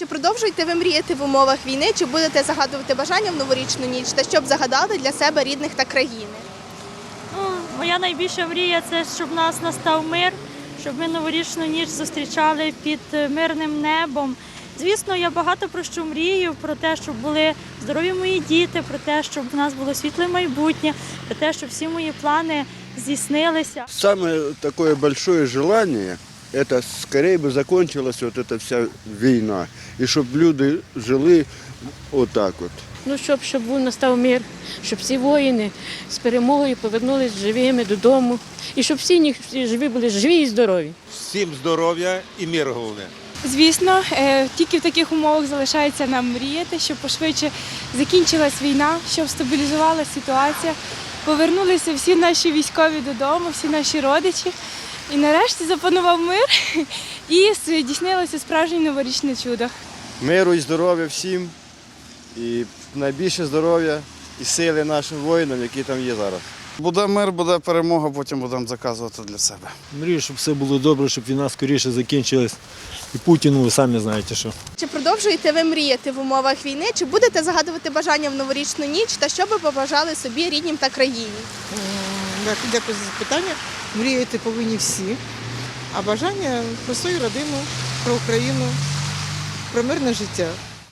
Чи продовжуєте ви мріяти в умовах війни? Чи будете загадувати бажання в новорічну ніч та щоб загадали для себе рідних та країни? Ну, моя найбільша мрія це щоб в нас настав мир, щоб ми новорічну ніч зустрічали під е, мирним небом. Звісно, я багато про що мрію, про те, щоб були здорові мої діти, про те, щоб в нас було світле майбутнє, про те, щоб всі мої плани здійснилися. Самое такое большое желание, это скорее бы закончилась вот эта вся війна. І щоб люди жили отак от. Ну, щоб, щоб був настав мир, щоб всі воїни з перемогою повернулись живими додому. І щоб всі ні- всі живі були живі і здорові. Всім здоров'я і мир головне. Звісно, е, тільки в таких умовах залишається нам мріяти, щоб пошвидше закінчилась війна, щоб стабілізувалася ситуація, повернулися всі наші військові додому, всі наші родичі. І нарешті запанував мир і здійснилося справжнє новорічне чудо. миру і здоров'я всім, і найбільше здоров'я і сили нашим воїнам, які там є зараз. Буде мир, буде перемога, потім будемо заказувати для себе. Мрію, щоб все було добре, щоб війна скоріше закінчилась. І Путіну, ви самі знаєте, що. Чи продовжуєте ви мріяти в умовах війни? Чи будете загадувати бажання в новорічну ніч та що би побажали собі рідним та країні? Дякую, за запитання. Мріяти повинні всі. А бажання про свою родину, про Україну, про мирне життя.